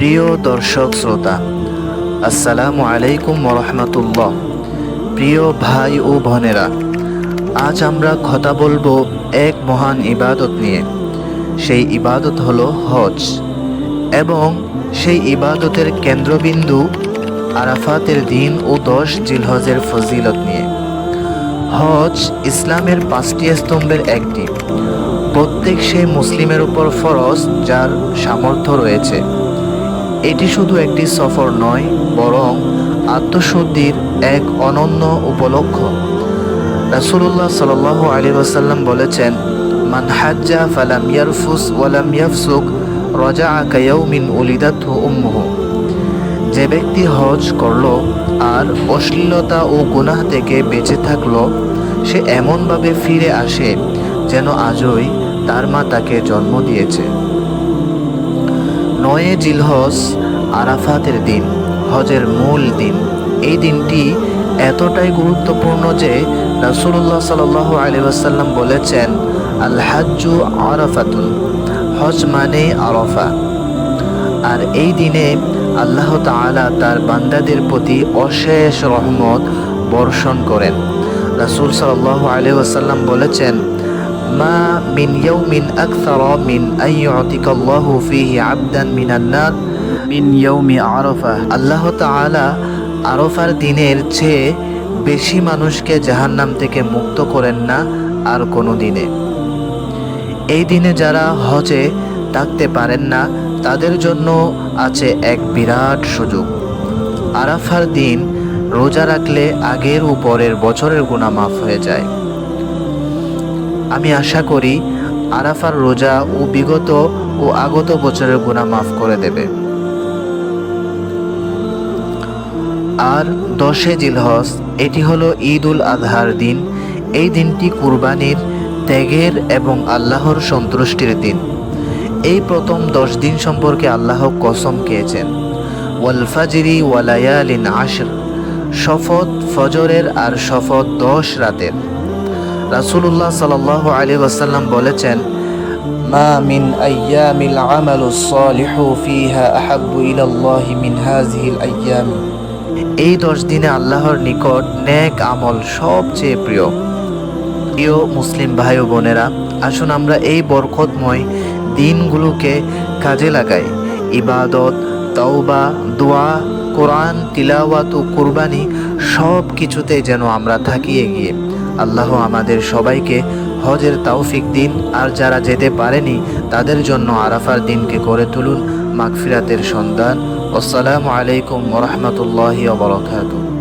প্রিয় দর্শক শ্রোতা, আসসালামু আলাইকুম রহমতুল্লাহ। প্রিয় ভাই ও বোনেরা, আজ আমরা কথা বলব এক মহান ইবাদত নিয়ে। সেই ইবাদত হলো হজ এবং সেই ইবাদতের কেন্দ্রবিন্দু আরাফাতের দিন ও দশ জিলহজের ফজিলত নিয়ে। হজ ইসলামের পাঁচটি স্তম্ভের একটি। প্রত্যেক সেই মুসলিমের উপর ফরজ যার সামর্থ্য রয়েছে। এটি শুধু একটি সফর নয়, বরং আত্মশুদ্ধির এক অনন্য উপলক্ষ। রাসুল্লাহ সাল আলী ওসাল্লাম বলেছেন, মান হাজ্জা ফালাম ইয়ারফুস ওয়ালাম ইয়াফসুক রজা কায়াউমিন উলিদাত উম্মুহু। যে ব্যক্তি হজ করল আর অশ্লীলতা ও গুনাহ থেকে বেঁচে থাকল, সে এমনভাবে ফিরে আসে যেন আজই তার মা তাকে জন্ম দিয়েছে। নয়ে জিলহজ আরাফাতের দিন, হজের মূল দিন। এই দিনটি এতটাই গুরুত্বপূর্ণ যে রাসুল্লাহ সাল আলী আসাল্লাম বলেছেন আল হাজ্জু আরাফাতুন হজ মানে আরফা। আর এই দিনে আল্লাহ তাআলা তার বান্দাদের প্রতি অশেষ রহমত বর্ষণ করেন। রাসুল সাল্লাহ আলী আসাল্লাম বলেছেন মা মিন ইয়াউমিন আকসার মিন আন ইউতিকা আল্লাহু ফিহি আবদান মিনান নার মিন ইয়াউমি আরাফা আল্লাহ তাআলা আরফার দিনের চেয়ে বেশি মানুষকে জাহান্নাম থেকে মুক্ত করেন না আর কোনো দিনে। এই দিনে যারা হজে থাকতে পারেন না তাদের জন্য আছে এক বিরাট সুযোগ। আরাফার দিন রোজা রাখলে আগের উপরের বছরের গুণা মাফ হয়ে যায়। আমি আশা করি আরাফার রোজা ও বিগত ও আগত বছরের গুণা মাফ করে দেবে। আর দশে জিলহস এটি হলো ঈদ উল আজহার দিন। এই দিনটি কুরবানির ত্যাগের এবং আল্লাহর সন্তুষ্টির দিন। এই প্রথম দশ দিন সম্পর্কে আল্লাহ কসম খেয়েছেন। ওয়াল ফাজিরি ওয়ালায়ালিন আশর, শপথ ফজরের আর শপথ দশ রাতের। রাসুল্লাহ সাল আলী ওয়াসাল্লাম বলেছেন, মা মিন আইয়ামিল আমালু সালিহু ফিহা আহাব্বু ইলাল্লাহি মিন হাযিহিল আইয়াম। এই দশ দিনে আল্লাহর নিকট নেক আমল সবচেয়ে প্রিয়। প্রিয় মুসলিম ভাই ও বোনেরা, আসুন আমরা এই বরকতময় দিনগুলোকে কাজে লাগাই। ইবাদত, তওবা, দোয়া, কোরআন, তিলাওয়াত ও কুরবানি সব কিছুতে যেন আমরা থাকি এগিয়ে। আল্লাহ আমাদের সবাইকে হজের তাওফিক দিন, আর যারা যেতে পারেনি, তাদের জন্য আরাফার দিনকে করে তুলুন, মাগফিরাতের সন্ধান। আসসালামু আলাইকুম ওরহমতুল্লাহ ওবরাকাতুহ